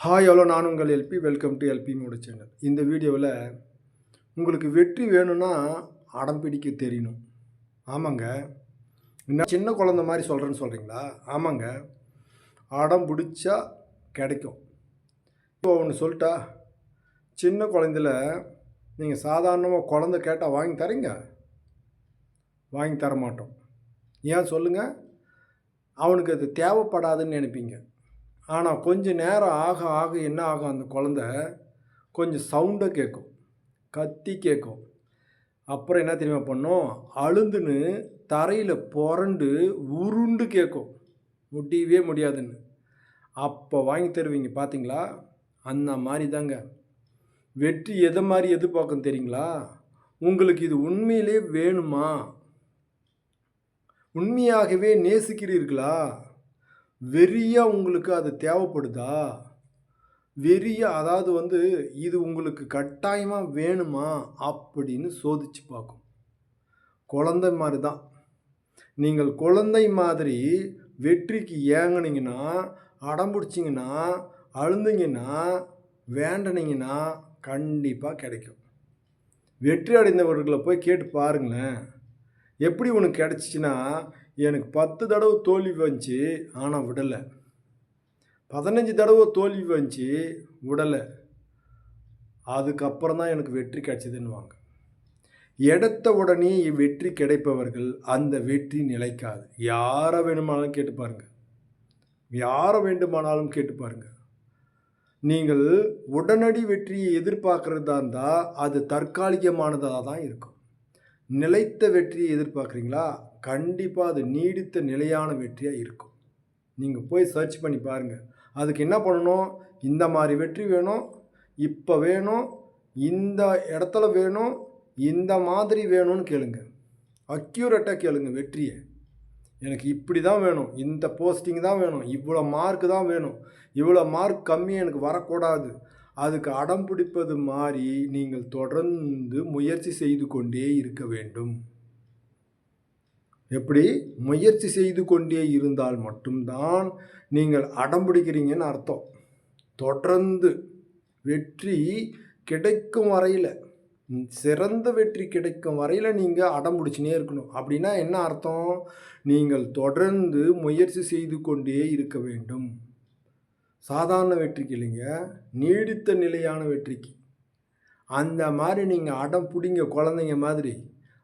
Hi hello நான் உங்கள் LP welcome to LP மோட சேனல் இந்த வீடியோவில் உங்களுக்கு வெற்றி வேணும்னா அடம் பிடிக்க தெரியணும். ஆமாங்க. என்ன சின்ன குழந்த மாதிரி சொல்கிறேன்னு சொல்கிறீங்களா ஆமாங்க. அடம் பிடிச்சா கிடைக்கும். இப்போ ஒன்று சொல்லிட்டா சின்ன குழந்தையில் நீங்கள் சாதாரணமாக குழந்த கேட்டால் வாங்கி தரீங்க? வாங்கி தர மாட்டோம் ஏன் சொல்லுங்கள் அவனுக்கு அது தேவைப்படாதுன்னு நினைப்பீங்க. ஆனால் கொஞ்சம் நேரம் ஆக ஆக என்ன ஆகும்? அந்த குழந்த கொஞ்சம் சவுண்டை கேட்கும் கத்தி கேட்கும் அப்புறம் என்ன தெரியுமா பண்ணும்? அழுந்துன்னு தரையில் புரண்டு உருண்டு கேட்கும் முடியவே முடியாதுன்னு. அப்போ வாங்கி தருவீங்க பார்த்தீங்களா அந்த மாதிரி தாங்க. வெற்றி எதை மாதிரி எதிர்பார்க்கும் தெரியுங்களா? உங்களுக்கு இது உண்மையிலே வேணுமா? உண்மையாகவே நேசிக்கிறீர்களா? வெறியாக உங்களுக்கு அது தேவைப்படுதா? வெறியா அதாவது வந்து இது உங்களுக்கு கட்டாயமாக வேணுமா? அப்படின்னு சோதிச்சு பார்க்கும். குழந்தை மாதிரி தான் நீங்கள் குழந்தை மாதிரி வெற்றிக்கு ஏங்கினீங்கன்னா அடம் பிடிச்சிங்கன்னா அழுந்தீங்கன்னா வேண்டனீங்கன்னா கண்டிப்பாக கிடைக்கும். வெற்றி அடைந்தவர்களை போய் கேட்டு பாருங்களேன். எப்படி உனக்கு கிடச்சிச்சின்னா எனக்கு பத்து தடவை தோல்வி வந்துச்சு ஆனால் விடலை. பதினஞ்சு தடவை தோல்வி வந்துச்சு விடலை. அதுக்கப்புறம் தான் எனக்கு வெற்றி கிடச்சிதுன்னுவாங்க. எடுத்த உடனே வெற்றி கிடைப்பவர்கள் அந்த வெற்றி நிலைக்காது. யாரை வேணுமானாலும் கேட்டு பாருங்கள் யாரை வேண்டுமானாலும் கேட்டு பாருங்கள் நீங்கள் உடனடி வெற்றியை எதிர்பார்க்குறதா இருந்தால் அது தற்காலிகமானதாக தான் இருக்கும். நிலைத்த வெற்றியை எதிர்பார்க்குறீங்களா? கண்டிப்பாக அது நீடித்த நிலையான வெற்றியாக இருக்கும். நீங்கள் போய் சர்ச் பண்ணி பாருங்கள் அதுக்கு என்ன பண்ணணும்? இந்த மாதிரி வெற்றி வேணும் இப்போ வேணும் இந்த இடத்துல வேணும் இந்த மாதிரி வேணும்னு கேளுங்க. அக்யூரேட்டாக கேளுங்க வெற்றியை. எனக்கு இப்படி தான் வேணும். இந்த போஸ்டிங் தான் வேணும். இவ்வளோ மார்க் தான் வேணும். இவ்வளோ மார்க் கம்மி எனக்கு வரக்கூடாது. அதுக்கு அடம் பிடிப்பது மாதிரி நீங்கள் தொடர்ந்து முயற்சி செய்து கொண்டே இருக்க வேண்டும். எப்படி? முயற்சி செய்து கொண்டே இருந்தால் மட்டும்தான் நீங்கள் அடம் பிடிக்கிறீங்கன்னு அர்த்தம். தொடர்ந்து வெற்றி கிடைக்கும் வரையில் சிறந்த வெற்றி கிடைக்கும் வரையில் நீங்கள் அடம் பிடிச்சினே இருக்கணும். அப்படின்னா என்ன அர்த்தம்? நீங்கள் தொடர்ந்து முயற்சி செய்து கொண்டே இருக்க வேண்டும். சாதாரண வெற்றிக்கு இல்லைங்க நீடித்த நிலையான வெற்றிக்கு. அந்த மாதிரி நீங்கள் அடம் பிடிங்க குழந்தைங்க மாதிரி.